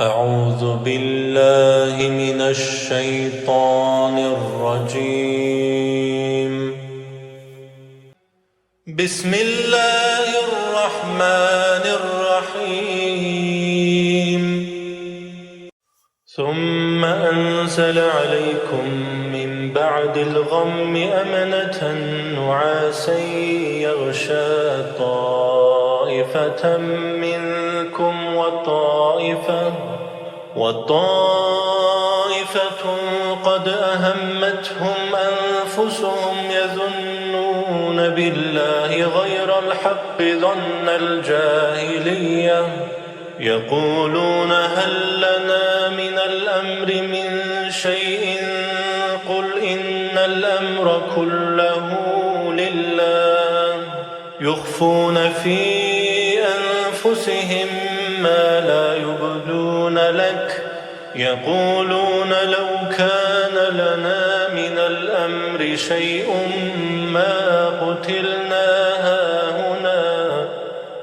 أعوذ بالله من الشيطان الرجيم. بسم الله الرحمن الرحيم. ثم أنزل عليكم من بعد الغم أمنة نعاسا يغشى طائفة منكم وطائفة قد أهمتهم أنفسهم يظنون بالله غير الحق ظن الجاهلية يقولون هل لنا من الأمر من شيء قل إن الأمر كله لله يخفون في أنفسهم ما لا يبدون لك. يقولون لو كان لنا من الأمر شيء ما قتلنا هاهنا.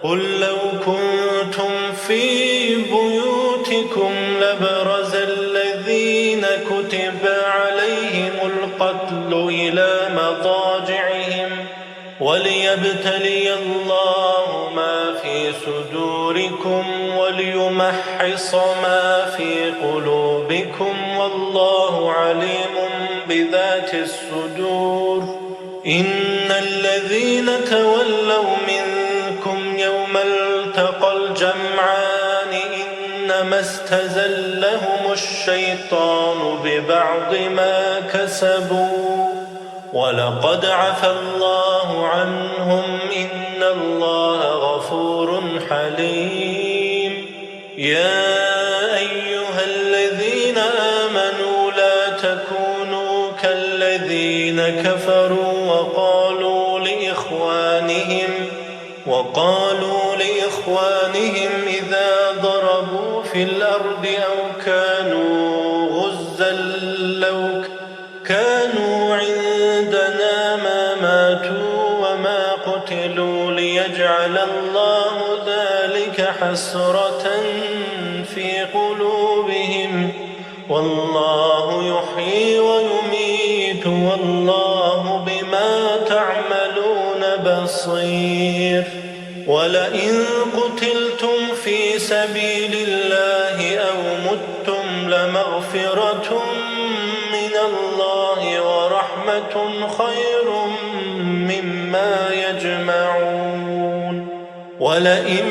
قل لو كنتم في بيوتكم لبرز الذين كتب عليهم القتل إلى مضاجعهم. وليبتلي الله ما في صدوركم. وليمحص ما في قلوبكم والله عليم بذات الصدور. إن الذين تولوا منكم يوم التقى الجمعان إنما استزلهم الشيطان ببعض ما كسبوا. ولقد عفى الله عنهم إن الله غفور حليم. يا أيها الذين آمنوا لا تكونوا كالذين كفروا وقالوا لإخوانهم وقالوا لإخوانهم إذا ضربوا في الأرض أو كانوا غزا لو كانوا عندنا ما ماتوا وما قتلوا ليجعل الله حسرة في قلوبهم. والله يحيي ويميت والله بما تعملون بصير. ولئن قتلتم في سبيل الله أو متم لمغفرة من الله ورحمة خير مما يجمعون. ولئن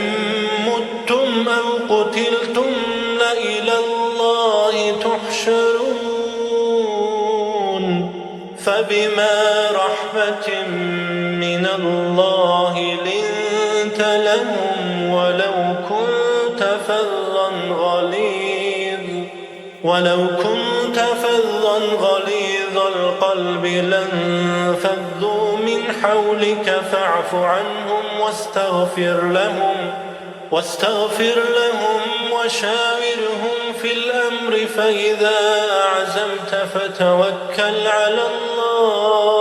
متم قتلتم لإلى الله تحشرون فبما رحمة من الله لنت لهم ولو كنت فظا غليظ ولو كنت فظا غليظ القلب لانفضوا من حولك فاعف عنهم واستغفر لهم واستغفر لهم وشاورهم في الأمر فإذا عزمت فتوكل على الله.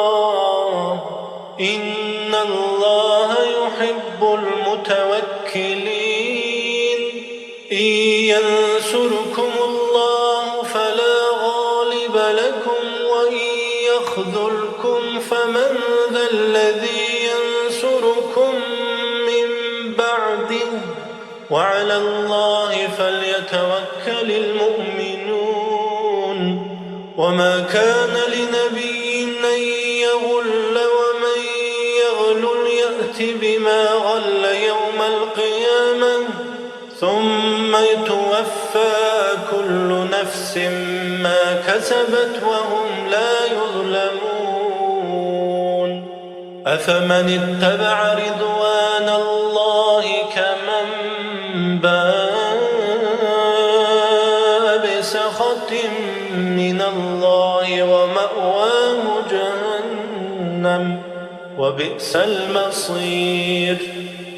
إن الله يحب المتوكلين. إن ينصركم وعلى الله فليتوكل المؤمنون. وما كان لنبي أن يغل ومن يغل يأت بما غل يوم القيامة ثم يتوفى كل نفس ما كسبت وهم لا يظلمون. أفمن اتبع رضوان جهنم وبئس المصير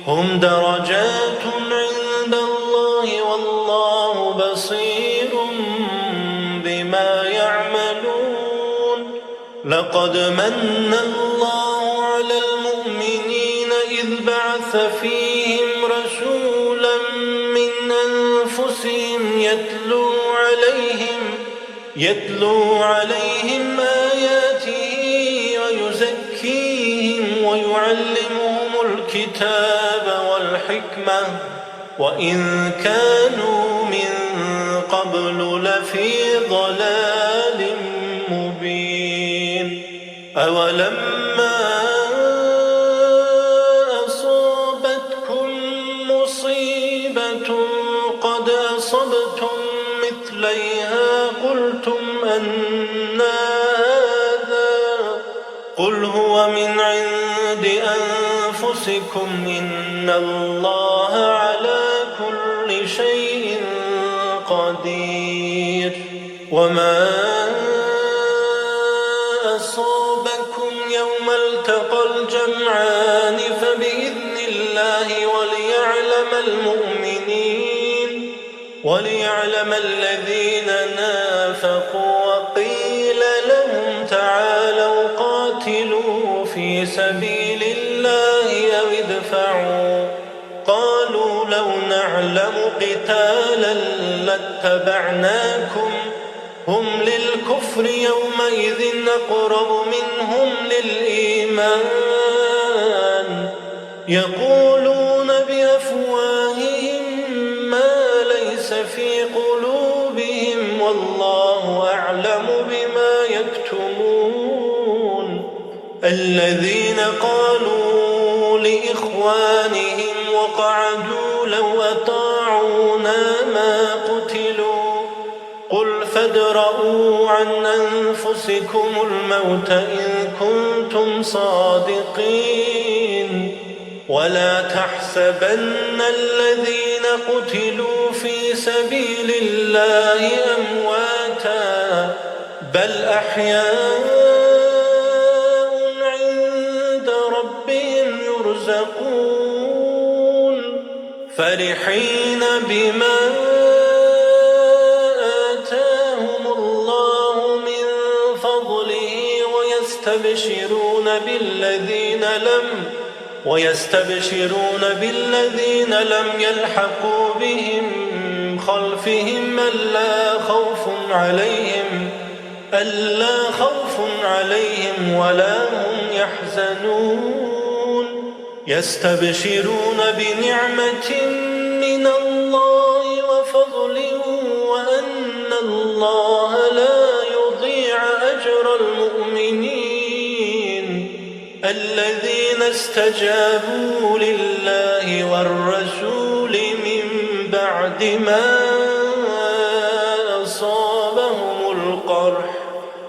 هم درجات عند الله والله بصير بما يعملون لقد من الله على المؤمنين إذ بعث فيهم رسولا من أنفسهم يتلو عليهم يتلو عليهم آياته الكتاب والحكمة وإن كانوا من قبل لفي ضلال مبين. أولما أصابتكم مصيبة قد أصبتم مثليها قلتم أن هذا قل هو من عند أنفسكم إن الله على كل شيء قدير وما أصابكم يوم التقى الجمعان فبإذن الله وليعلم المؤمنين وليعلم الذين نافقوا وقيل لهم تعالوا قاتلوا في سبيل أو ادفعوا قالوا لو نعلم قتالا لاتبعناكم. هم للكفر يومئذ أقرب منهم للإيمان. يقولون بأفواههم ما ليس في قلوبهم والله أعلم بما يكتمون. الذين قالوا لإخوانهم وقعدوا لو أطاعونا ما قتلوا. قل فادرءوا عن أنفسكم الموت إن كنتم صادقين. ولا تحسبن الذين قتلوا في سبيل الله أمواتا بل أحياء فرحين بما آتاهم الله من فضله ويستبشرون بالذين لم ويستبشرون بالذين لم يلحقوا بهم خلفهم ألا خوف عليهم ألا خوف عليهم ولا هم يحزنون يستبشرون بنعمة من الله وفضل وأن الله لا يضيع أجر المؤمنين. الذين استجابوا لله والرسول من بعد ما أصابهم القرح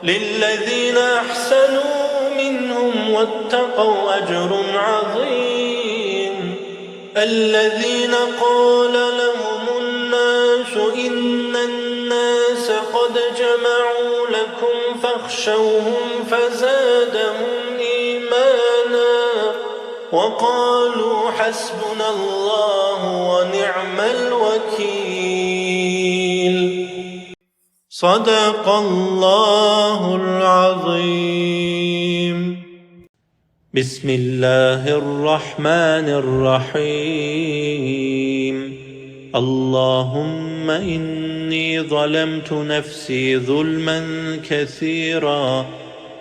للذين أحسنوا منهم واتقوا أجر عظيم. الذين قال لهم الناس إن الناس قد جمعوا لكم فاخشوهم فزادهم إيمانا وقالوا حسبنا الله ونعم الوكيل. صدق الله العظيم. بسم الله الرحمن الرحيم. اللهم إني ظلمت نفسي ظلما كثيرا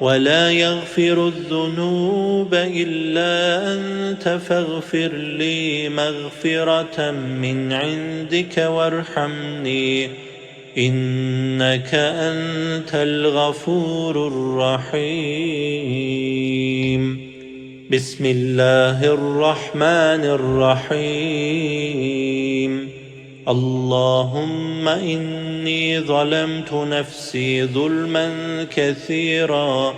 ولا يغفر الذنوب إلا أنت فاغفر لي مغفرة من عندك وارحمني. إنك أنت الغفور الرحيم. بسم الله الرحمن الرحيم. اللهم إني ظلمت نفسي ظلما كثيرا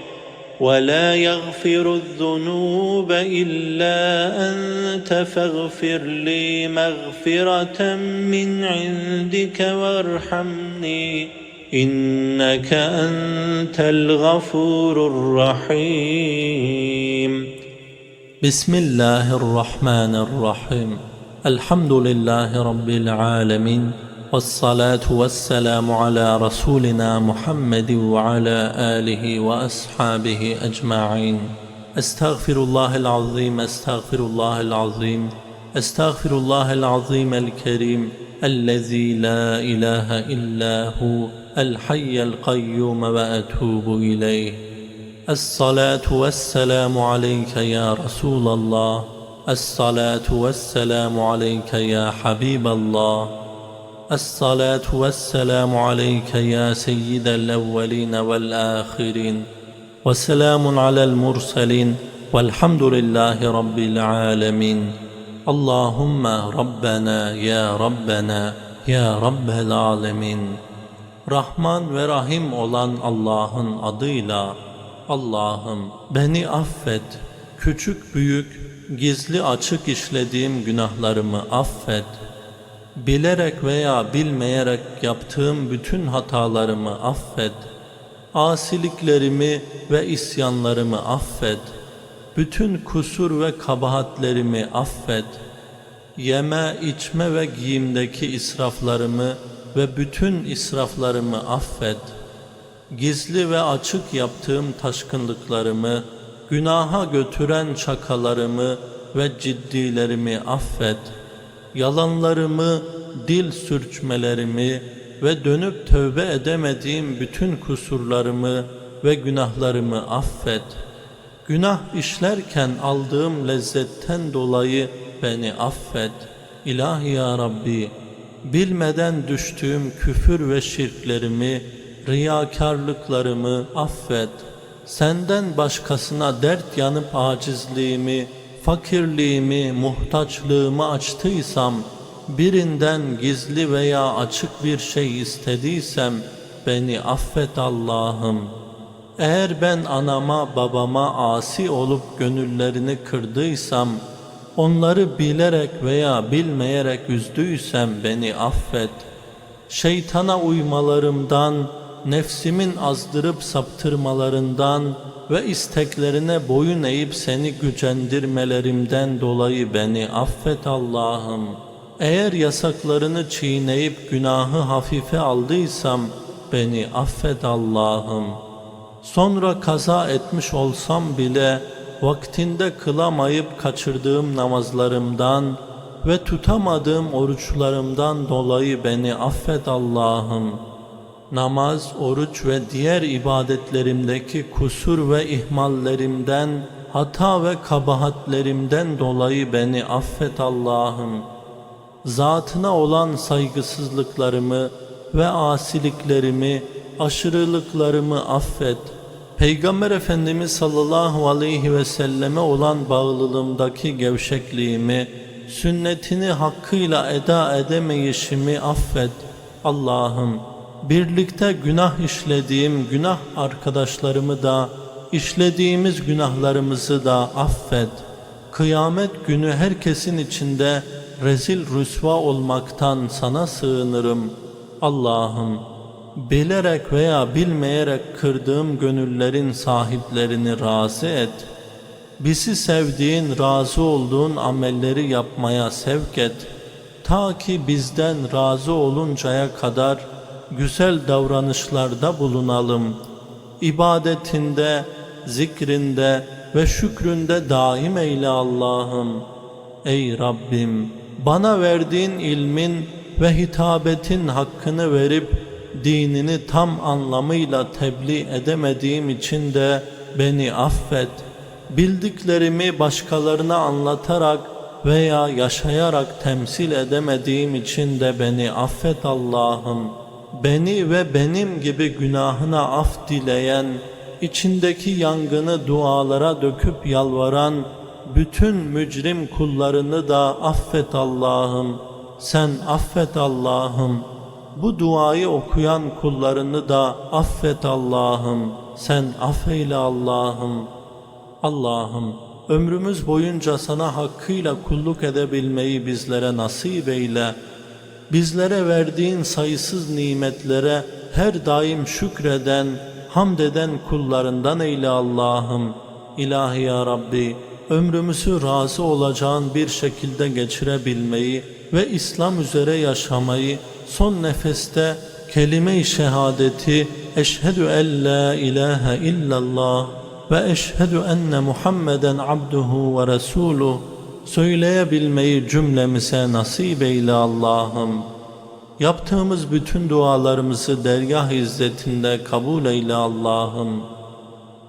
ولا يغفر الذنوب إلا أنت فاغفر لي مغفرة من عندك وارحمني. إنك أنت الغفور الرحيم. بسم الله الرحمن الرحيم. الحمد لله رب العالمين والصلاة والسلام على رسولنا محمد وعلى آله وأصحابه أجمعين. أستغفر الله العظيم أستغفر الله العظيم أستغفر الله العظيم الكريم الذي لا إله إلا هو الحي القيوم وأتوب إليه. الصلاة والسلام عليك يا رسول الله الصلاة والسلام عليك يا حبيب الله الصلاة والسلام عليك يا سيد الأولين والآخرين وسلام على المرسلين والحمد لله رب العالمين اللهم ربنا يا ربنا يا رب العالمين Rahman ve Rahim olan Allah'ın adıyla Allah'ım beni affet. Küçük büyük, gizli açık işlediğim günahlarımı affet. Bilerek veya bilmeyerek yaptığım bütün hatalarımı affet. Asiliklerimi ve isyanlarımı affet. Bütün kusur ve kabahatlerimi affet. Yeme, içme ve giyimdeki israflarımı ve bütün israflarımı affet. Gizli ve açık yaptığım taşkınlıklarımı, günaha götüren çakalarımı ve ciddilerimi affet. Yalanlarımı, dil sürçmelerimi ve dönüp tövbe edemediğim bütün kusurlarımı ve günahlarımı affet. Günah işlerken aldığım lezzetten dolayı beni affet. İlahi ya Rabbi, bilmeden düştüğüm küfür ve şirklerimi, riyakarlıklarımı affet. Senden başkasına dert yanıp acizliğimi, fakirliğimi, muhtaçlığımı açtıysam, birinden gizli veya açık bir şey istediysem, beni affet Allah'ım. Eğer ben anama babama asi olup gönüllerini kırdıysam, onları bilerek veya bilmeyerek üzdüysem beni affet. Şeytana uymalarımdan, nefsimin azdırıp saptırmalarından ve isteklerine boyun eğip seni gücendirmelerimden dolayı beni affet Allah'ım. Eğer yasaklarını çiğneyip günahı hafife aldıysam beni affet Allah'ım. Sonra kaza etmiş olsam bile vaktinde kılamayıp kaçırdığım namazlarımdan ve tutamadığım oruçlarımdan dolayı beni affet Allah'ım. Namaz, oruç ve diğer ibadetlerimdeki kusur ve ihmallerimden, hata ve kabahatlerimden dolayı beni affet Allah'ım. Zatına olan saygısızlıklarımı ve asiliklerimi, aşırılıklarımı affet. Peygamber Efendimiz sallallahu aleyhi ve selleme olan bağlılığımdaki gevşekliğimi, sünnetini hakkıyla eda edemeyişimi affet. Allah'ım birlikte günah işlediğim günah arkadaşlarımı da, işlediğimiz günahlarımızı da affet. Kıyamet günü herkesin içinde rezil rüsva olmaktan sana sığınırım. Allah'ım bilerek veya bilmeyerek kırdığım gönüllerin sahiplerini razı et. Bizi sevdiğin, razı olduğun amelleri yapmaya sevk et. Ta ki bizden razı oluncaya kadar güzel davranışlarda bulunalım. İbadetinde, zikrinde ve şükründe daim eyle Allah'ım. Ey Rabbim! Bana verdiğin ilmin ve hitabetin hakkını verip dinini tam anlamıyla tebliğ edemediğim için de beni affet. Bildiklerimi başkalarına anlatarak veya yaşayarak temsil edemediğim için de beni affet Allah'ım. Beni ve benim gibi günahına af dileyen, içindeki yangını dualara döküp yalvaran bütün mücrim kullarını da affet Allah'ım. Sen affet Allah'ım. Bu duayı okuyan kullarını da affet Allah'ım. Sen affeyle Allah'ım. Allah'ım ömrümüz boyunca sana hakkıyla kulluk edebilmeyi bizlere nasip eyle. Bizlere verdiğin sayısız nimetlere her daim şükreden, hamd eden kullarından eyle Allah'ım. İlahi ya Rabbi, ömrümüzü razı olacağın bir şekilde geçirebilmeyi ve İslam üzere yaşamayı, son nefeste kelime-i şehadeti, eşhedü en la ilahe illallah ve eşhedü enne Muhammeden abduhu ve resuluh söyleyebilmeyi cümlemize nasip eyle Allah'ım. Yaptığımız bütün dualarımızı dergah izzetinde kabul eyle Allah'ım.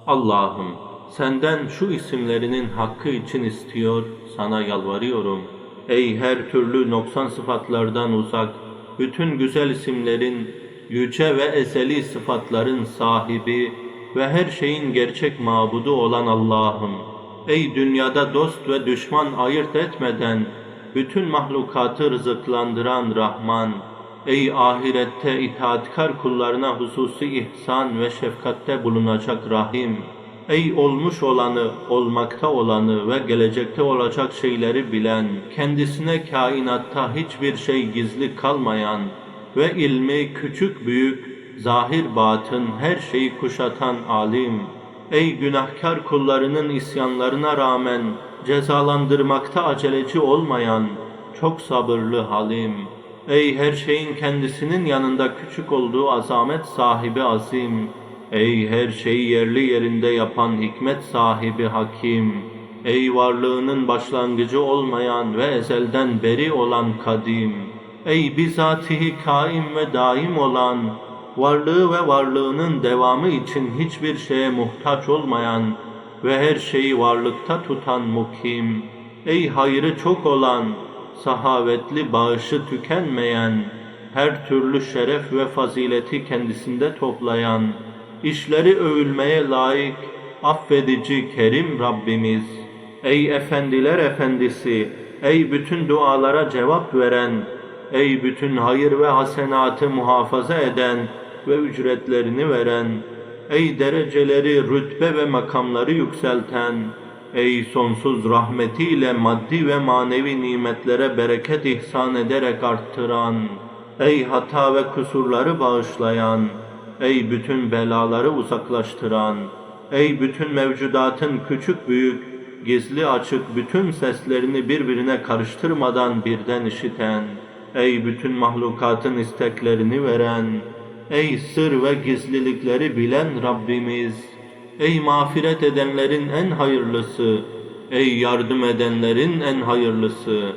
Allah'ım senden şu isimlerinin hakkı için istiyor, sana yalvarıyorum. Ey her türlü noksan sıfatlardan uzak, bütün güzel isimlerin, yüce ve ezeli sıfatların sahibi ve her şeyin gerçek mabudu olan Allah'ım. Ey dünyada dost ve düşman ayırt etmeden, bütün mahlukatı rızıklandıran Rahman, Ey ahirette itaatkar kullarına hususi ihsan ve şefkatte bulunacak Rahim, Ey olmuş olanı, olmakta olanı ve gelecekte olacak şeyleri bilen, kendisine kainatta hiçbir şey gizli kalmayan ve ilmi küçük büyük, zahir batın her şeyi kuşatan alim, Ey günahkar kullarının isyanlarına rağmen cezalandırmakta aceleci olmayan, çok sabırlı halim, Ey her şeyin kendisinin yanında küçük olduğu azamet sahibi azim, Ey her şeyi yerli yerinde yapan hikmet sahibi hakim, Ey varlığının başlangıcı olmayan ve ezelden beri olan kadim, Ey bizatihi kaim ve daim olan, varlığı ve varlığının devamı için hiçbir şeye muhtaç olmayan ve her şeyi varlıkta tutan mukim, Ey hayrı çok olan, sahavetli bağışı tükenmeyen, her türlü şeref ve fazileti kendisinde toplayan, işleri övülmeye layık, affedici kerim Rabbimiz. Ey efendiler efendisi, ey bütün dualara cevap veren, ey bütün hayır ve hasenatı muhafaza eden ve ücretlerini veren, ey dereceleri, rütbe ve makamları yükselten, ey sonsuz rahmetiyle maddi ve manevi nimetlere bereket ihsan ederek arttıran, ey hata ve kusurları bağışlayan, ey bütün belaları uzaklaştıran, ey bütün mevcudatın küçük büyük, gizli açık bütün seslerini birbirine karıştırmadan birden işiten, ey bütün mahlukatın isteklerini veren, ey sır ve gizlilikleri bilen Rabbimiz, ey mağfiret edenlerin en hayırlısı, ey yardım edenlerin en hayırlısı,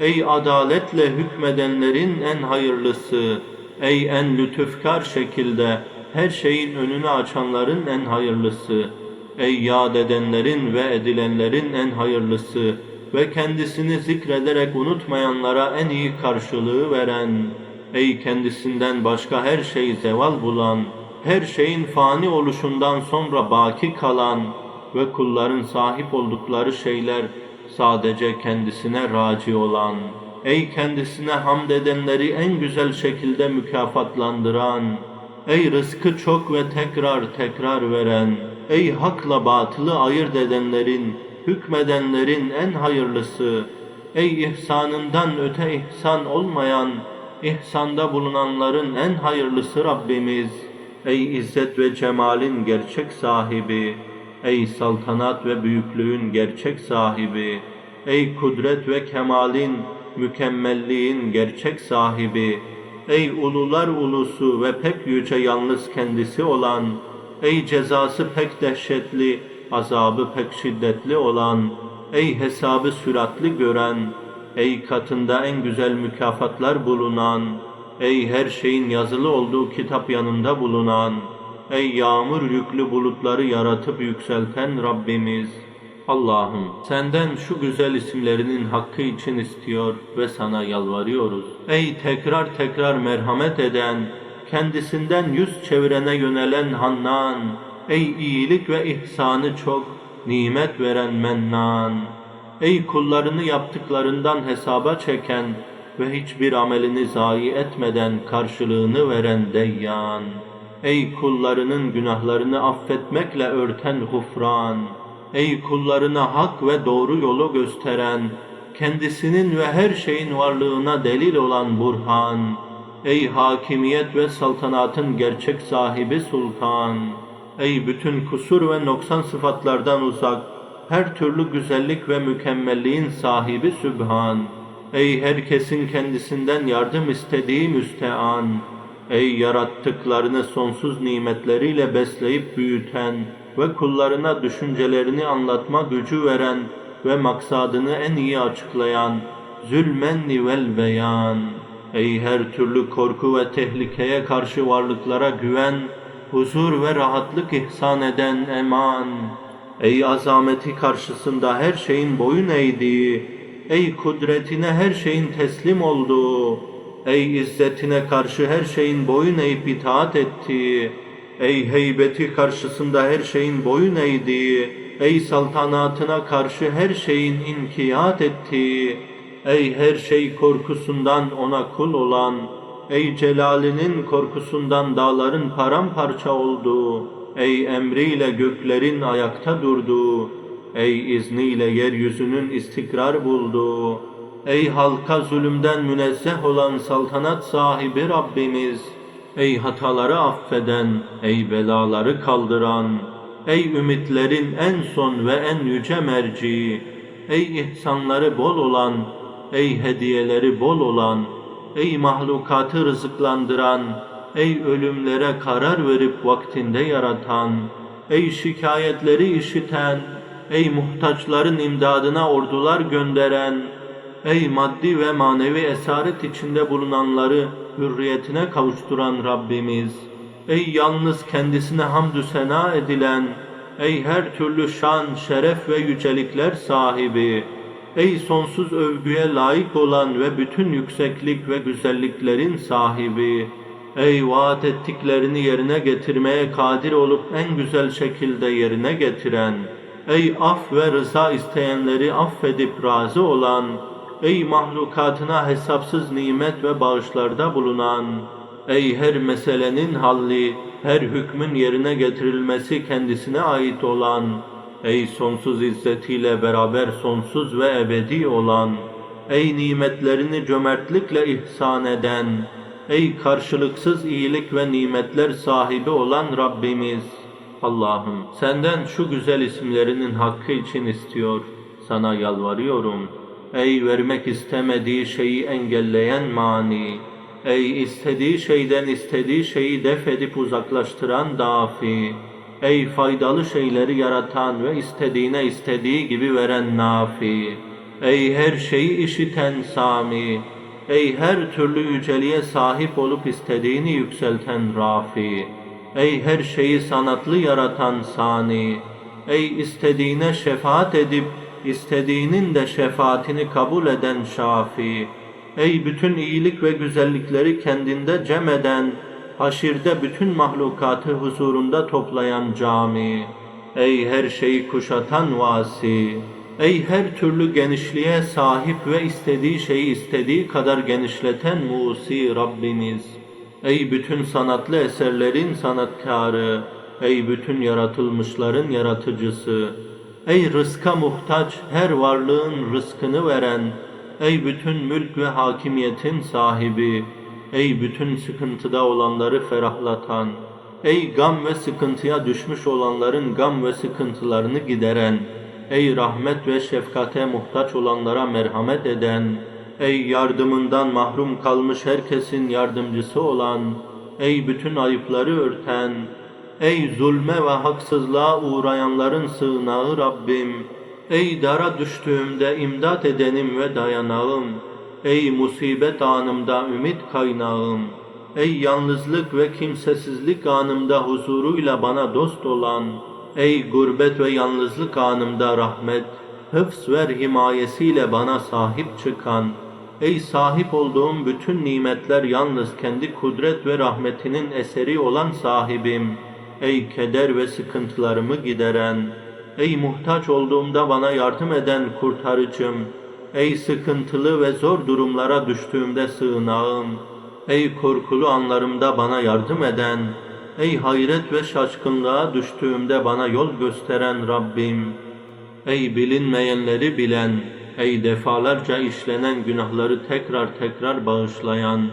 ey adaletle hükmedenlerin en hayırlısı, ey en lütufkar şekilde her şeyin önünü açanların en hayırlısı, ey yad edenlerin ve edilenlerin en hayırlısı ve kendisini zikrederek unutmayanlara en iyi karşılığı veren, ey kendisinden başka her şey zeval bulan, her şeyin fani oluşundan sonra baki kalan ve kulların sahip oldukları şeyler sadece kendisine raci olan, ey kendisine hamd edenleri en güzel şekilde mükafatlandıran, ey rızkı çok ve tekrar tekrar veren, ey hakla batılı ayırt edenlerin, hükmedenlerin en hayırlısı, ey ihsanından öte ihsan olmayan, ihsanda bulunanların en hayırlısı Rabbimiz, ey izzet ve cemalin gerçek sahibi, ey saltanat ve büyüklüğün gerçek sahibi, ey kudret ve kemalin, mükemmelliğin gerçek sahibi, ey ulular ulusu ve pek yüce yalnız kendisi olan, ey cezası pek dehşetli, azabı pek şiddetli olan, ey hesabı süratli gören, ey katında en güzel mükafatlar bulunan, ey her şeyin yazılı olduğu kitap yanında bulunan, ey yağmur yüklü bulutları yaratıp yükselten Rabbimiz, Allah'ım senden şu güzel isimlerinin hakkı için istiyor ve sana yalvarıyoruz. Ey tekrar tekrar merhamet eden, kendisinden yüz çevirene yönelen Hannan, ey iyilik ve ihsanı çok, nimet veren Mennan, ey kullarını yaptıklarından hesaba çeken ve hiçbir amelini zayi etmeden karşılığını veren Deyyan, ey kullarının günahlarını affetmekle örten Hufran, Ey kullarına hak ve doğru yolu gösteren, kendisinin ve her şeyin varlığına delil olan Burhan, ey hakimiyet ve saltanatın gerçek sahibi sultan, ey bütün kusur ve noksan sıfatlardan uzak, her türlü güzellik ve mükemmelliğin sahibi Sübhan, ey herkesin kendisinden yardım istediği müstean, ey yarattıklarını sonsuz nimetleriyle besleyip büyüten, ve kullarına düşüncelerini anlatma gücü veren ve maksadını en iyi açıklayan Zülmenni vel beyan. Ey her türlü korku ve tehlikeye karşı varlıklara güven, huzur ve rahatlık ihsan eden eman. Ey azameti karşısında her şeyin boyun eğdiği, ey kudretine her şeyin teslim olduğu, ey izzetine karşı her şeyin boyun eğip itaat ettiği, ey heybeti karşısında her şeyin boyun eğdiği, ey saltanatına karşı her şeyin inkiyat ettiği, ey her şey korkusundan ona kul olan, ey celalinin korkusundan dağların paramparça olduğu, ey emriyle göklerin ayakta durduğu, ey izniyle yeryüzünün istikrar bulduğu, ey halka zulümden münezzeh olan saltanat sahibi Rabbimiz, ey hataları affeden, ey belaları kaldıran, ey ümitlerin en son ve en yüce merci, ey ihsanları bol olan, ey hediyeleri bol olan, ey mahlukatı rızıklandıran, ey ölümlere karar verip vaktinde yaratan, ey şikayetleri işiten, ey muhtaçların imdadına ordular gönderen, ey maddi ve manevi esaret içinde bulunanları hürriyetine kavuşturan Rabbimiz, ey yalnız kendisine hamdü sena edilen, ey her türlü şan, şeref ve yücelikler sahibi, ey sonsuz övgüye layık olan ve bütün yükseklik ve güzelliklerin sahibi, ey vaat ettiklerini yerine getirmeye kadir olup en güzel şekilde yerine getiren, ey af ve rıza isteyenleri affedip razı olan, ey mahlukatına hesapsız nimet ve bağışlarda bulunan, ey her meselenin halli, her hükmün yerine getirilmesi kendisine ait olan, ey sonsuz izzetiyle beraber sonsuz ve ebedi olan, ey nimetlerini cömertlikle ihsan eden, ey karşılıksız iyilik ve nimetler sahibi olan Rabbimiz, Allah'ım senden şu güzel isimlerinin hakkı için istiyor, sana yalvarıyorum. Ey vermek istemediği şeyi engelleyen mani, ey istediği şeyden istediği şeyi def edip uzaklaştıran dafi, ey faydalı şeyleri yaratan ve istediğine istediği gibi veren nafi, ey her şeyi işiten sami, ey her türlü yüceliğe sahip olup istediğini yükselten rafi, ey her şeyi sanatlı yaratan sani, ey istediğine şefaat edip istediğinin de şefaatini kabul eden şafi, ey bütün iyilik ve güzellikleri kendinde cem eden, haşirde bütün mahlukatı huzurunda toplayan cami, ey her şeyi kuşatan vasi, ey her türlü genişliğe sahip ve istediği şeyi istediği kadar genişleten musi Rabbimiz, ey bütün sanatlı eserlerin sanatkarı, ey bütün yaratılmışların yaratıcısı, Ey rızka muhtaç her varlığın rızkını veren, ey bütün mülk ve hakimiyetin sahibi, ey bütün sıkıntıda olanları ferahlatan, ey gam ve sıkıntıya düşmüş olanların gam ve sıkıntılarını gideren, ey rahmet ve şefkate muhtaç olanlara merhamet eden, ey yardımından mahrum kalmış herkesin yardımcısı olan, ey bütün ayıpları örten, Ey zulme ve haksızlığa uğrayanların sığınağı Rabbim, ey dara düştüğümde imdat edenim ve dayanağım, ey musibet anımda ümit kaynağım, ey yalnızlık ve kimsesizlik anımda huzuruyla bana dost olan, ey gurbet ve yalnızlık anımda rahmet, hıfz ve himayesiyle bana sahip çıkan, ey sahip olduğum bütün nimetler yalnız kendi kudret ve rahmetinin eseri olan sahibim.'' Ey keder ve sıkıntılarımı gideren, ey muhtaç olduğumda bana yardım eden kurtarıcım, ey sıkıntılı ve zor durumlara düştüğümde sığınağım, ey korkulu anlarımda bana yardım eden, ey hayret ve şaşkınlığa düştüğümde bana yol gösteren Rabbim, ey bilinmeyenleri bilen, ey defalarca işlenen günahları tekrar tekrar bağışlayan,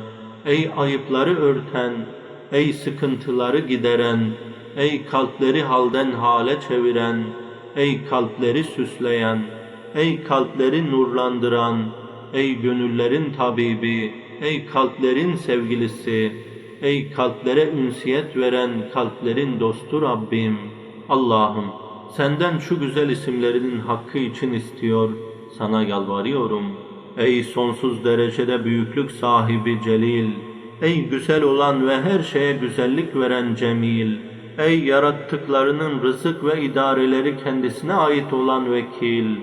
ey ayıpları örten, ey sıkıntıları gideren, Ey kalpleri halden hale çeviren, ey kalpleri süsleyen, ey kalpleri nurlandıran, ey gönüllerin tabibi, ey kalplerin sevgilisi, ey kalplere ünsiyet veren kalplerin dostu Rabbim. Allah'ım senden şu güzel isimlerinin hakkı için istiyor, sana yalvarıyorum. Ey sonsuz derecede büyüklük sahibi Celil! Ey güzel olan ve her şeye güzellik veren Cemil! Ey yarattıklarının rızık ve idareleri kendisine ait olan vekil!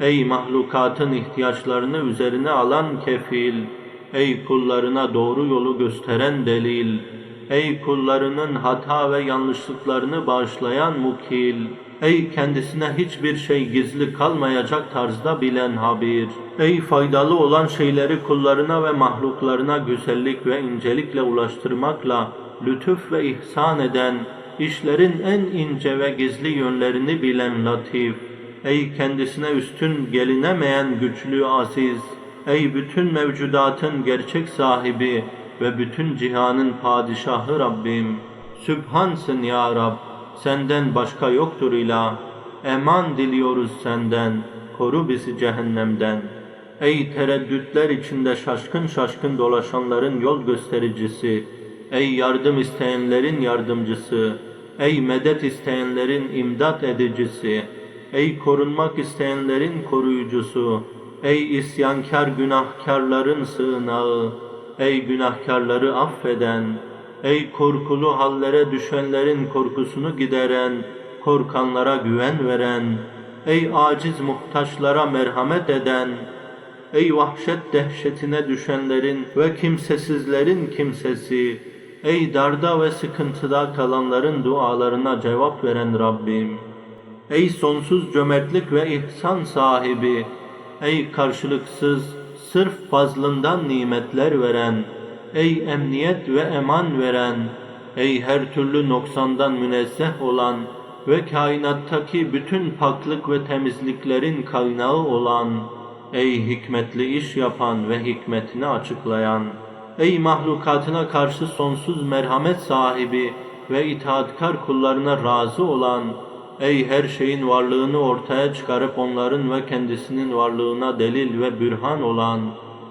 Ey mahlukatın ihtiyaçlarını üzerine alan kefil! Ey kullarına doğru yolu gösteren delil! Ey kullarının hata ve yanlışlıklarını bağışlayan mukil! Ey kendisine hiçbir şey gizli kalmayacak tarzda bilen habir! Ey faydalı olan şeyleri kullarına ve mahluklarına güzellik ve incelikle ulaştırmakla lütuf ve ihsan eden, işlerin en ince ve gizli yönlerini bilen latif! Ey kendisine üstün gelinemeyen güçlü aziz! Ey bütün mevcudatın gerçek sahibi ve bütün cihanın padişahı Rabbim! Sübhansın ya Rab! Senden başka yoktur ilah. Eman diliyoruz senden. Koru bizi cehennemden. Ey tereddütler içinde şaşkın şaşkın dolaşanların yol göstericisi. Ey yardım isteyenlerin yardımcısı. Ey medet isteyenlerin imdat edicisi. Ey korunmak isteyenlerin koruyucusu. Ey isyankar günahkarların sığınağı. Ey günahkarları affeden. Ey korkulu hallere düşenlerin korkusunu gideren, korkanlara güven veren, ey aciz muhtaçlara merhamet eden, ey vahşet dehşetine düşenlerin ve kimsesizlerin kimsesi, ey darda ve sıkıntıda kalanların dualarına cevap veren Rabbim, ey sonsuz cömertlik ve ihsan sahibi, ey karşılıksız, sırf fazlından nimetler veren, Ey emniyet ve eman veren, ey her türlü noksandan münezzeh olan ve kainattaki bütün paklık ve temizliklerin kaynağı olan, ey hikmetli iş yapan ve hikmetini açıklayan, ey mahlukatına karşı sonsuz merhamet sahibi ve itaatkar kullarına razı olan, ey her şeyin varlığını ortaya çıkarıp onların ve kendisinin varlığına delil ve bürhan olan,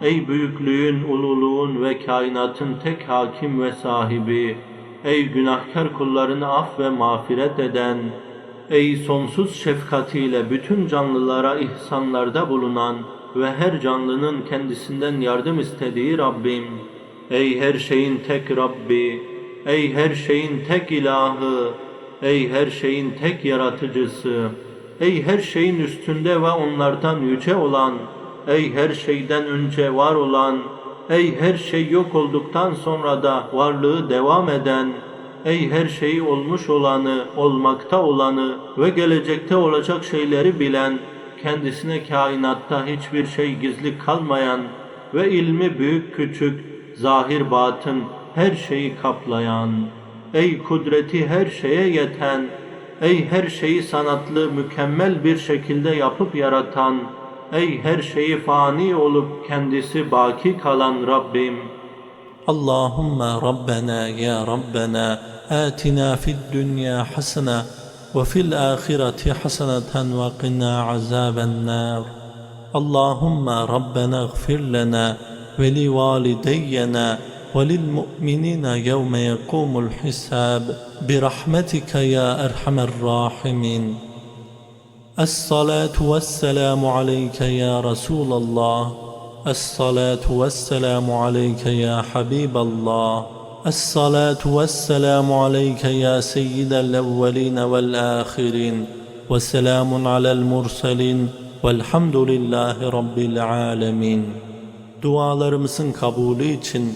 Ey büyüklüğün, ululuğun ve kainatın tek hakim ve sahibi, ey günahkar kullarını af ve mağfiret eden, ey sonsuz şefkatiyle bütün canlılara ihsanlarda bulunan ve her canlının kendisinden yardım istediği Rabbim, ey her şeyin tek Rabbi, ey her şeyin tek ilahı, ey her şeyin tek yaratıcısı, ey her şeyin üstünde ve onlardan yüce olan, Ey her şeyden önce var olan, ey her şey yok olduktan sonra da varlığı devam eden, ey her şeyi olmuş olanı, olmakta olanı ve gelecekte olacak şeyleri bilen, kendisine kainatta hiçbir şey gizli kalmayan ve ilmi büyük küçük, zahir batın her şeyi kaplayan, Ey kudreti her şeye yeten, ey her şeyi sanatlı, mükemmel bir şekilde yapıp yaratan, ey her şeyi fani olup kendisi baki kalan Rabbim. Allahümme Rabbena ya Rabbena atina fid dünya hasene ve fil ahireti haseneten ve qina azaben nar. Allahümme Rabbena gfir lena ve li وللمؤمنين يوم يقوم الحساب برحمتك يا أرحم الراحمين. الصلاة والسلام عليك يا رسول الله. الصلاة والسلام عليك يا حبيب الله. الصلاة والسلام عليك يا سيد الأولين والآخرين. وسلام على المرسلين. والحمد لله رب العالمين. Dualarımızın kabulü için,